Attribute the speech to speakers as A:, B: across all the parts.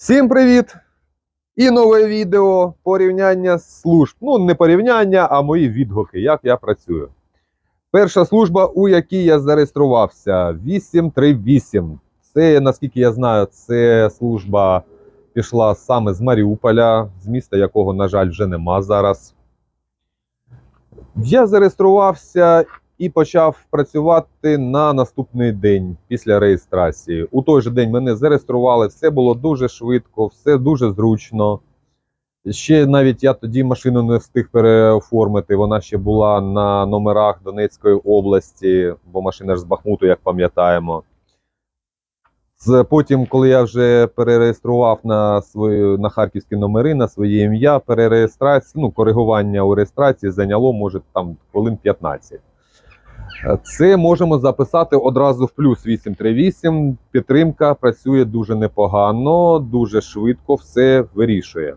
A: Всім привіт! І нове відео порівняння служб. Ну, не порівняння, а мої відгуки, як я працюю. Перша служба, у якій я зареєструвався, 838. Це, наскільки я знаю, це служба пішла саме з Маріуполя, з міста, якого, на жаль, вже нема зараз. Я зареєструвався і почав працювати на наступний день після реєстрації. У той же день мене зареєстрували, все було дуже швидко, все дуже зручно. Ще навіть я тоді машину не встиг переоформити. Вона ще була на номерах Донецької області, бо машина ж з Бахмуту, як пам'ятаємо. Потім, коли я вже перереєстрував на свої на харківські номери, на своє ім'я, перереєстрація, ну, коригування у реєстрації зайняло, може, там хвилин 15. Це можемо записати одразу в плюс 838. Підтримка працює дуже непогано, дуже швидко все вирішує.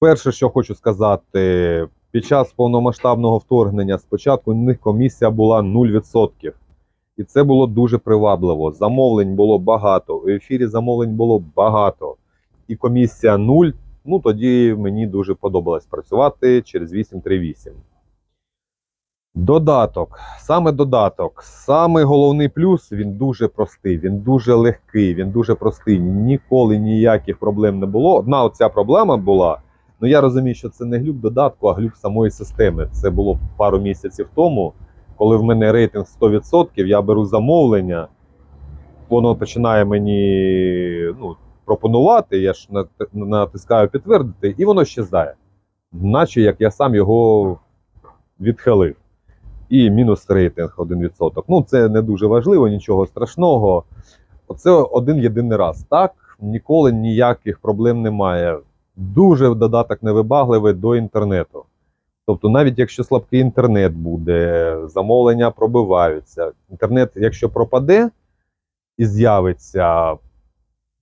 A: Перше, що хочу сказати, під час повномасштабного вторгнення спочатку у них комісія була 0%. І це було дуже привабливо. Замовлень було багато. У ефірі замовлень було багато. І комісія 0. Ну тоді мені дуже подобалось працювати через 838. Додаток. Саме додаток. Саме головний плюс він дуже простий, він дуже легкий, він дуже простий. Ніколи ніяких проблем не було. Одна оця проблема була. Ну я розумію, що це не глюк додатку, а глюк самої системи. Це було пару місяців тому, коли в мене рейтинг 100%, я беру замовлення, воно починає мені ну, пропонувати, я ж натискаю підтвердити, і воно щезає. Наче як я сам його відхилив. І мінус рейтинг 1%. Ну, це не дуже важливо, нічого страшного. Оце один єдиний раз. Так, ніколи ніяких проблем немає. Дуже додаток невибагливий до інтернету. Тобто, навіть якщо слабкий інтернет буде, замовлення пробиваються. Інтернет, якщо пропаде і з'явиться,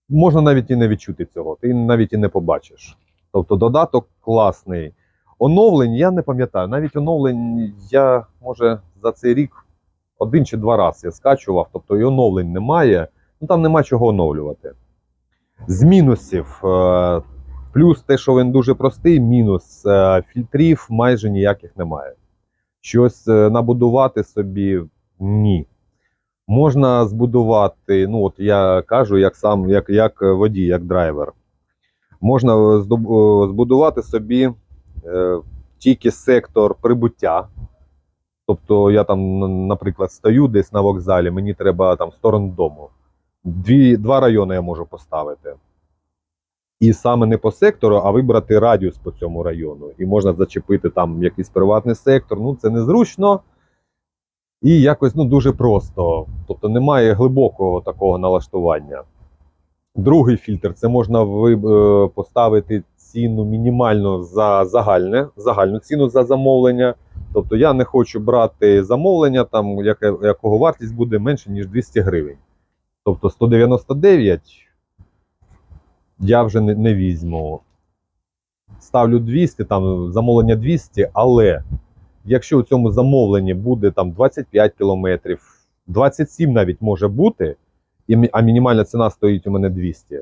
A: можна навіть і не відчути цього, ти навіть і не побачиш. Тобто додаток класний. Оновлень я не пам'ятаю. Навіть оновлень я, може, за цей рік один чи два рази я скачував, тобто і оновлень немає. Ну там нема чого оновлювати. З мінусів. е, Плюс те, що він дуже простий, мінус е, фільтрів майже ніяких немає. Щось е, набудувати собі ні. Можна збудувати, ну от я кажу, як сам, як, як водій, як драйвер. Можна збудувати собі тільки сектор прибуття. Тобто я там, наприклад, стою десь на вокзалі, мені треба там в сторону дому. Дві, два райони я можу поставити. І саме не по сектору, а вибрати радіус по цьому району. І можна зачепити там якийсь приватний сектор. Ну, це незручно. І якось ну, дуже просто. Тобто немає глибокого такого налаштування. Другий фільтр це можна е, поставити ціну мінімально за загальне, загальну ціну за замовлення. Тобто я не хочу брати замовлення, там, яке, якого вартість буде менше, ніж 200 гривень. Тобто 199 я вже не, не візьму. Ставлю 200, там замовлення 200, але якщо у цьому замовленні буде там 25 кілометрів, 27 навіть може бути, а мінімальна ціна стоїть у мене 200,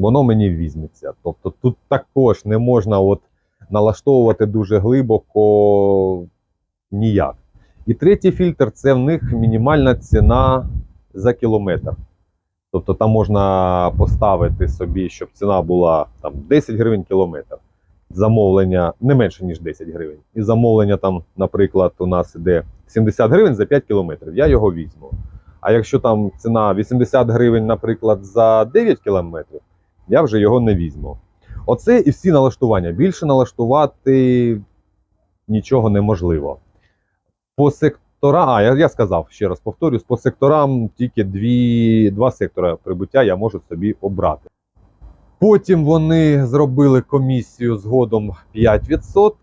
A: воно мені візьметься. Тобто тут також не можна от налаштовувати дуже глибоко ніяк. І третій фільтр це в них мінімальна ціна за кілометр. Тобто там можна поставити собі, щоб ціна була там 10 гривень кілометр. Замовлення не менше, ніж 10 гривень. І замовлення там, наприклад, у нас іде 70 гривень за 5 кілометрів. Я його візьму. А якщо там ціна 80 гривень, наприклад, за 9 кілометрів, я вже його не візьму. Оце і всі налаштування. Більше налаштувати нічого неможливо. По секторам, а я, я сказав ще раз повторюсь, по секторам тільки дві, два сектора прибуття я можу собі обрати. Потім вони зробили комісію згодом 5%,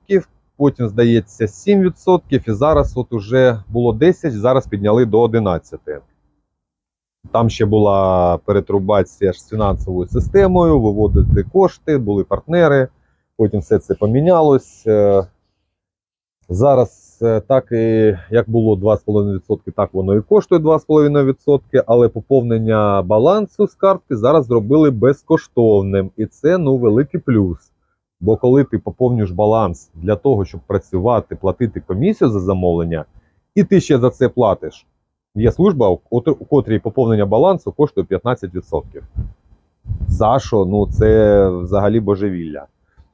A: потім, здається, 7%, і зараз от уже було 10, зараз підняли до 11. Там ще була перетрубація з фінансовою системою, виводити кошти, були партнери. Потім все це помінялось. Е, Зараз е, так і як було 2,5%, так воно і коштує 2,5%, але поповнення балансу з картки зараз зробили безкоштовним. І це ну великий плюс. Бо коли ти поповнюєш баланс для того, щоб працювати, платити комісію за замовлення, і ти ще за це платиш. Є служба, у котрій поповнення балансу коштує 15%. За що? Ну це взагалі божевілля.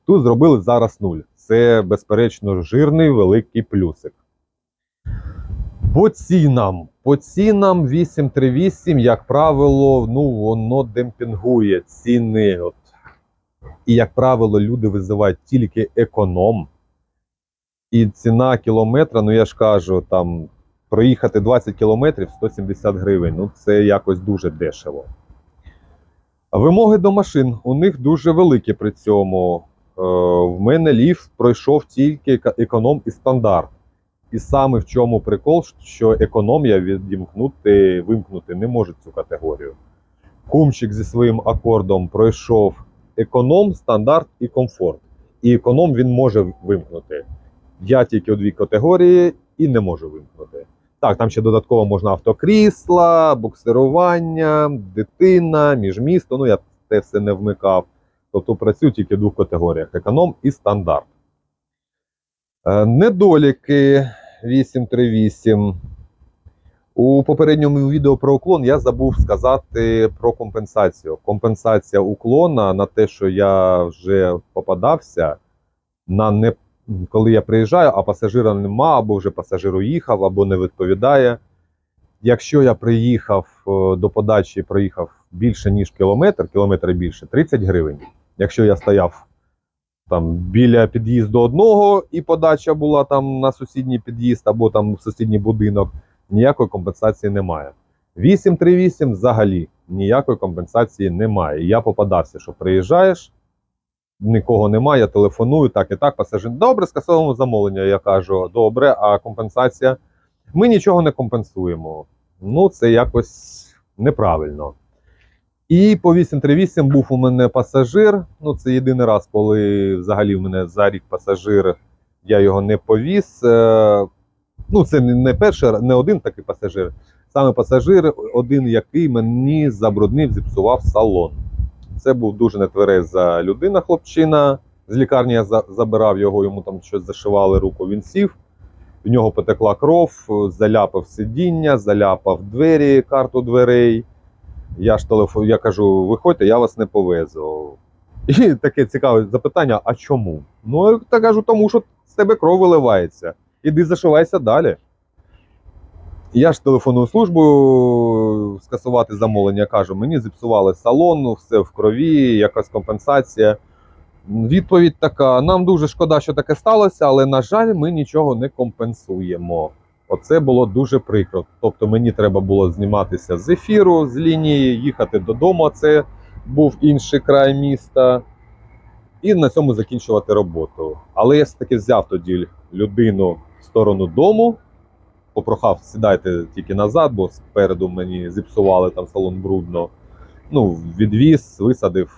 A: Тут зробили зараз нуль. Це, безперечно, жирний великий плюсик. По цінам. По цінам 838, як правило, ну, воно демпінгує ціни. От. І, як правило, люди визивають тільки економ. І ціна кілометра, ну я ж кажу, там проїхати 20 кілометрів 170 гривень. Ну, це якось дуже дешево. Вимоги до машин у них дуже великі при цьому. Е, в мене ліфт пройшов тільки економ і стандарт. І саме в чому прикол, що економія відімкнути, вимкнути не може цю категорію. Кумчик зі своїм акордом пройшов економ, стандарт і комфорт. І економ він може вимкнути. Я тільки у дві категорії і не можу вимкнути. Так, там ще додатково можна автокрісла, буксирування, дитина, міжмісто. Ну, я те все не вмикав. Тобто працюю тільки в двох категоріях: економ і стандарт. Е, Недоліки 838. У попередньому відео про уклон я забув сказати про компенсацію. Компенсація уклона на те, що я вже попадався, на. Коли я приїжджаю, а пасажира нема, або вже пасажир уїхав, або не відповідає. Якщо я приїхав е, до подачі, проїхав більше, ніж кілометр, кілометр більше 30 гривень. Якщо я стояв там біля під'їзду одного і подача була там на сусідній під'їзд або там в сусідній будинок, ніякої компенсації немає. 838 взагалі ніякої компенсації немає. Я попадався, що приїжджаєш, нікого немає, я телефоную, так і так, пасажир. Добре, скасовуємо замовлення. Я кажу, добре, а компенсація? Ми нічого не компенсуємо. Ну, це якось неправильно. І по 838 був у мене пасажир. Ну, це єдиний раз, коли взагалі в мене за рік пасажир, я його не повіз. Е, Ну, це не перший, не один такий пасажир. Саме пасажир, один, який мені забруднив, зіпсував салон. Це був дуже нетвереза людина, хлопчина. З лікарні я забирав його, йому там щось зашивали руку. Він сів. В нього потекла кров, заляпав сидіння, заляпав двері, карту дверей. Я ж телефон, я кажу, виходьте, я вас не повезу. І таке цікаве запитання: а чому? Ну, я кажу, тому що з тебе кров виливається. Іди зашивайся далі. Я ж телефоную службу скасувати замовлення, кажу, мені зіпсували салон, ну, все в крові, якась компенсація. Відповідь така: нам дуже шкода, що таке сталося, але, на жаль, ми нічого не компенсуємо. Оце було дуже прикро. Тобто мені треба було зніматися з ефіру, з лінії, їхати додому. Це був інший край міста, і на цьому закінчувати роботу. Але я все-таки взяв тоді людину в сторону дому, попрохав, сідайте тільки назад, бо спереду мені зіпсували там салон брудно. Ну, відвіз, висадив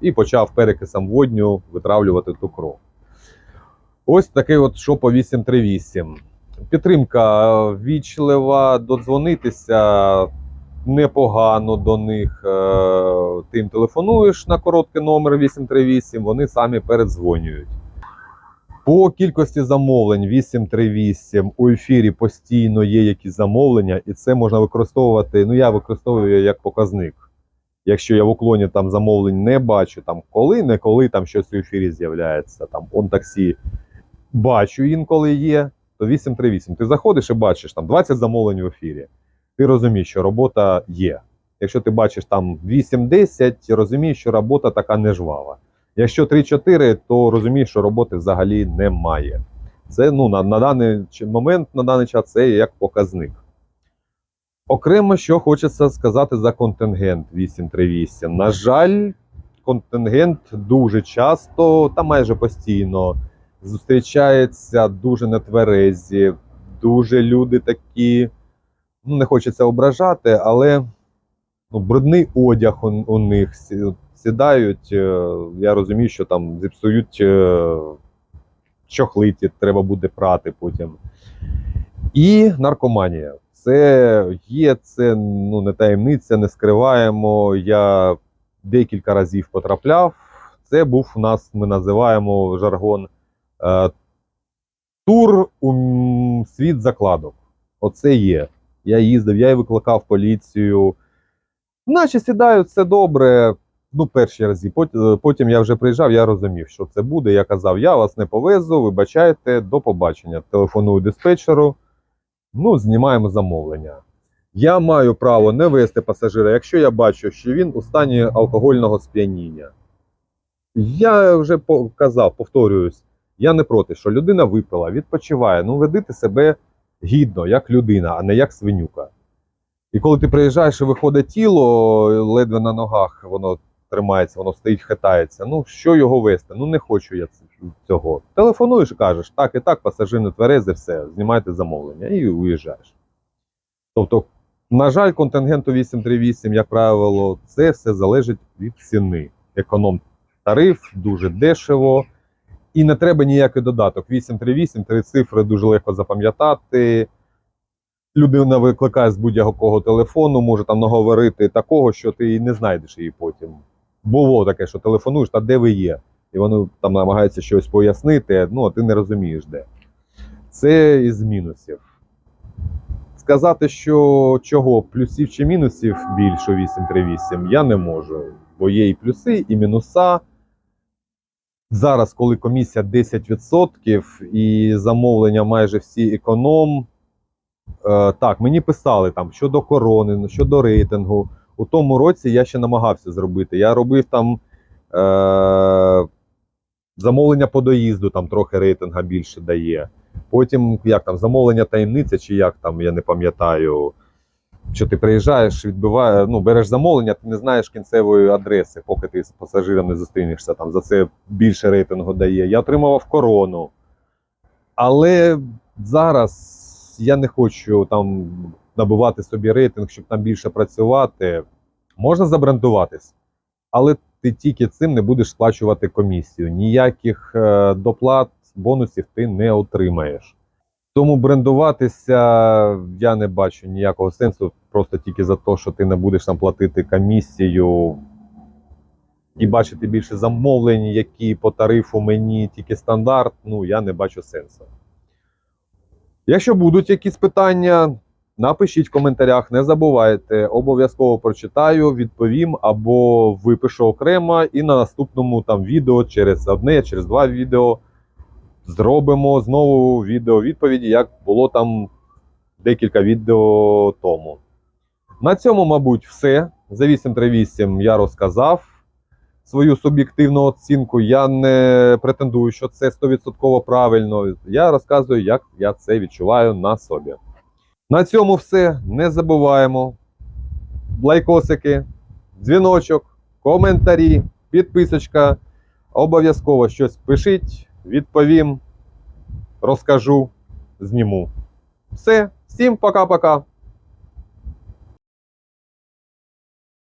A: і почав перекисом водню витравлювати ту кров. Ось такий от що по 838. Підтримка вічлива, додзвонитися непогано до них. Е, Ти їм телефонуєш на короткий номер 838, вони самі передзвонюють. По кількості замовлень 838 у ефірі постійно є якісь замовлення, і це можна використовувати. Ну, я використовую як показник. Якщо я в уклоні там замовлень не бачу, там коли, не коли там щось у ефірі з'являється, там он таксі бачу інколи є, то 838. Ти заходиш і бачиш там 20 замовлень в ефірі. Ти розумієш, що робота є. Якщо ти бачиш там 8-10, розумієш, що робота така не жвава. Якщо 3-4, то розумієш, що роботи взагалі немає. Це ну, на, на даний момент, на даний час, це як показник. Окремо, що хочеться сказати за контингент 838. На жаль, контингент дуже часто та майже постійно зустрічається дуже нетверезі, дуже люди такі, ну не хочеться ображати, але ну, брудний одяг у, у них сідають. е, Я розумію, що там зіпсують е, чохлиті, треба буде прати потім. І наркоманія. Це є, це ну, не таємниця, не скриваємо. Я декілька разів потрапляв. Це був у нас, ми називаємо жаргон е, тур у світ закладок. Оце є. Я їздив, я і викликав поліцію. Наче сідаю, все добре. Ну, перші рази. Потім я вже приїжджав, я розумів, що це буде. Я казав, я вас не повезу, вибачайте, до побачення. Телефоную диспетчеру. Ну, знімаємо замовлення. Я маю право не вести пасажира, якщо я бачу, що він у стані алкогольного сп'яніння. Я вже казав, повторююсь, я не проти, що людина випила, відпочиває. Ну, ведите себе гідно, як людина, а не як свинюка. І коли ти приїжджаєш і виходить тіло, ледве на ногах воно тримається, воно стоїть, хитається. Ну, що його вести? Ну, не хочу я цього. Телефонуєш і кажеш, так і так, пасажир не тверезий, все, знімайте замовлення і уїжджаєш. Тобто, на жаль, контингенту 838, як правило, це все залежить від ціни. Економ тариф дуже дешево. І не треба ніякий додаток. 838, три цифри дуже легко запам'ятати. Людина викликає з будь-якого телефону, може там наговорити такого, що ти і не знайдеш її потім. Було таке, що телефонуєш, та де ви є? І вони там намагаються щось пояснити, ну а ти не розумієш де. Це із мінусів. Сказати, що чого плюсів чи мінусів більше у 838, я не можу. Бо є і плюси, і мінуса. Зараз, коли комісія 10% і замовлення майже всі економ. Е, так, мені писали там щодо корони, щодо рейтингу. У тому році я ще намагався зробити. Я робив там е, замовлення по доїзду, там трохи рейтинга більше дає. Потім як там замовлення таємниця, чи як там, я не пам'ятаю. Що ти приїжджаєш, відбиває, ну, береш замовлення, ти не знаєш кінцевої адреси, поки ти з пасажиром не зустрінешся. Там за це більше рейтингу дає. Я отримував корону. Але зараз я не хочу там набивати собі рейтинг, щоб там більше працювати. Можна забрендуватись, але ти тільки цим не будеш сплачувати комісію. Ніяких е, доплат, бонусів ти не отримаєш. Тому брендуватися я не бачу ніякого сенсу, просто тільки за те, що ти не будеш там платити комісію і бачити більше замовлень, які по тарифу мені тільки стандарт, ну я не бачу сенсу. Якщо будуть якісь питання, напишіть в коментарях, не забувайте, обов'язково прочитаю, відповім або випишу окремо і на наступному там відео через одне, через два відео зробимо знову відео відповіді, як було там декілька відео тому. На цьому, мабуть, все. За 838 я розказав свою суб'єктивну оцінку. Я не претендую, що це 100% правильно. Я розказую, як я це відчуваю на собі. На цьому все. Не забуваємо. Лайкосики, дзвіночок, коментарі, підписочка. Обов'язково щось пишіть, відповім, розкажу, зніму. Все, всім пока-пока.